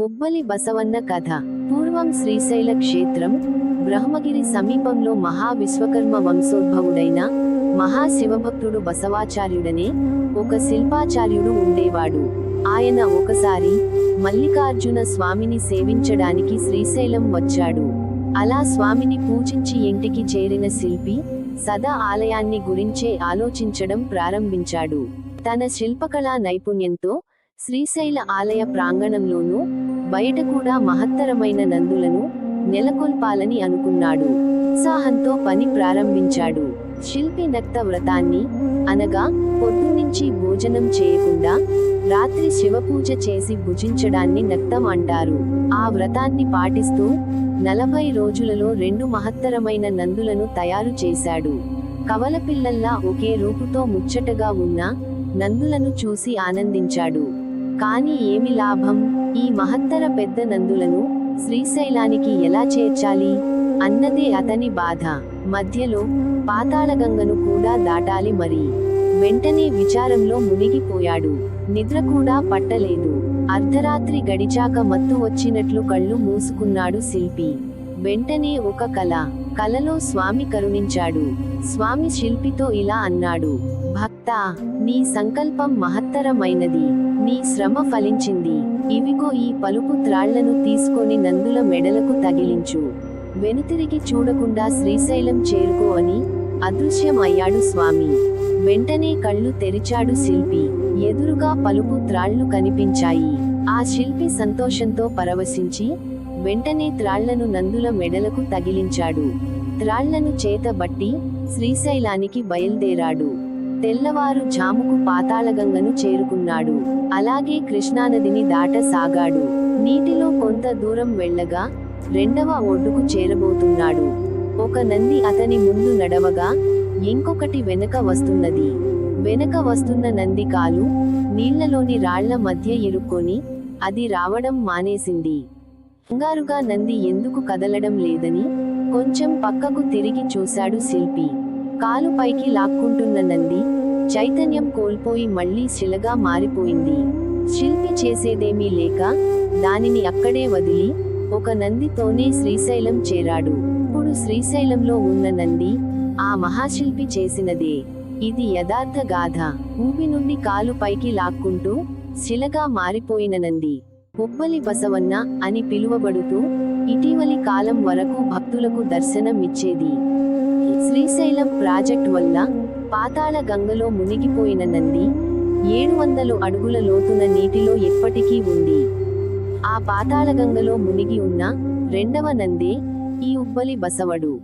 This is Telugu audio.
ఉబ్బలి బసవన్న కథ. పూర్వం శ్రీశైల క్షేత్రం బ్రహ్మగిరి సమీపంలో మహా విశ్వకర్మ వంశోద్భవుడైన మహాశివభక్తుడు బసవాచార్యుడనే ఒక శిల్పాచార్యుడు ఉండేవాడు. ఆయన ఒకసారి మల్లికార్జున స్వామిని సేవించడానికి శ్రీశైలం వచ్చాడు. అలా స్వామిని పూజించి ఇంటికి చేరిన శిల్పి సదా ఆలయాన్ని గురించే ఆలోచించడం ప్రారంభించాడు. తన శిల్పకళా నైపుణ్యంతో శ్రీశైల ఆలయ ప్రాంగణంలోనూ బయట కూడా మహత్తరమైన నందులను నెలకొల్పాలని అనుకున్నాడు. ఉత్సాహంతో పని ప్రారంభించాడు. శిల్పి నక్త వ్రతాన్ని అనగా పొద్దున్నుంచి భోజనం చేయకుండా రాత్రి శివపూజ చేసి భుజించడాన్ని నక్తం అంటారు. ఆ వ్రతాన్ని పాటిస్తూ నలభై రోజులలో రెండు మహత్తరమైన నందులను తయారు చేశాడు. కవలపిల్లల్లా ఒకే రూపుతో ముచ్చటగా ఉన్న నందులను చూసి ఆనందించాడు. కాని ఏమి లాభం? ఈ మహత్తర పెద్ద నందులను శ్రీశైలానికి ఎలా చేర్చాలి? అన్నదే అతని బాధ. మధ్యలో పాతాళగంగను కూడా దాటాలి మరి. వెంటనే విచారంలో మునిగిపోయాడు. నిద్ర కూడా పట్టలేదు. అర్ధరాత్రి గడిచాక మత్తు వచ్చినట్లు కళ్ళు మూసుకున్నాడు శిల్పి. వెంటనే ఒక కల. కలలో స్వామి కరుణించాడు. స్వామి శిల్పితో ఇలా అన్నాడు. భక్ భక్తా నీ సంకల్పం మహత్తరమైనది నీ శ్రమ ఫలించింది. ఇవిగో ఈ పలుపు త్రాళ్ళను తీసుకొని నందుల మెడలకు తగిలించు. వెనుతిరిగి చూడకుండా శ్రీశైలం చేరుకో అని అదృశ్యమయ్యాడు స్వామి. వెంటనే కళ్ళు తెరిచాడు శిల్పి. ఎదురుగా పలుపు త్రాళ్ళు కనిపించాయి. ఆ శిల్పి సంతోషంతో పరవశించి వెంటనే త్రాళ్ళను నందుల మెడలకు తగిలించాడు. త్రాళ్ళను చేతబట్టి శ్రీశైలానికి బయల్దేరాడు. తెల్లవారు జాముకు పాతాళగంగను చేరుకున్నాడు. అలాగే కృష్ణానదిని దాట సాగాడు. నీటిలో కొంత దూరం వెళ్ళగా రెండవ ఒడ్డుకు చేరబోతున్నాడు. ఒక నంది అతని ముందు నడవగా ఇంకొకటి వెనక వస్తున్నది. వెనక వస్తున్న నంది కాలు నీళ్ళలోని రాళ్ళ మధ్య ఇరుక్కొని అది రావడం మానేసింది. కంగారుగా నంది ఎందుకు కదలడం లేదని కొంచెం పక్కకు తిరిగి చూశాడు శిల్పి. కాలు పైకి లాక్కుంటున్న నంది చైతన్యం కోల్పోయి మళ్ళీ శిలగా మారిపోయింది. శిల్పి చేసేదేమీ లేక దానిని అక్కడే వదిలి ఒక నందితోనే శ్రీశైలం చేరాడు. ఇప్పుడు శ్రీశైలంలో ఉన్న నంది ఆ మహాశిల్పి చేసినదే. ఇది యథార్థ గాథ. ఊపి నుండి కాలు పైకి లాక్కుంటూ శిలగా మారిపోయిన నంది. ఉబ్బలి బసవన్న అని పిలువబడుతూ ఇటీవలి కాలం వరకు భక్తులకు దర్శనం ఇచ్చేది శ్రీశైలం ప్రాజెక్ట్ వల్ల పాతాళ గంగలో మునిగిపోయిన నంది ఏడు వందలు అడుగుల లోతున నీటిలో ఎప్పటికీ ఉంది. ఆ పాతాళగంగలో మునిగి ఉన్న రెండవ నందే ఈ ఉబ్బలి బసవడు.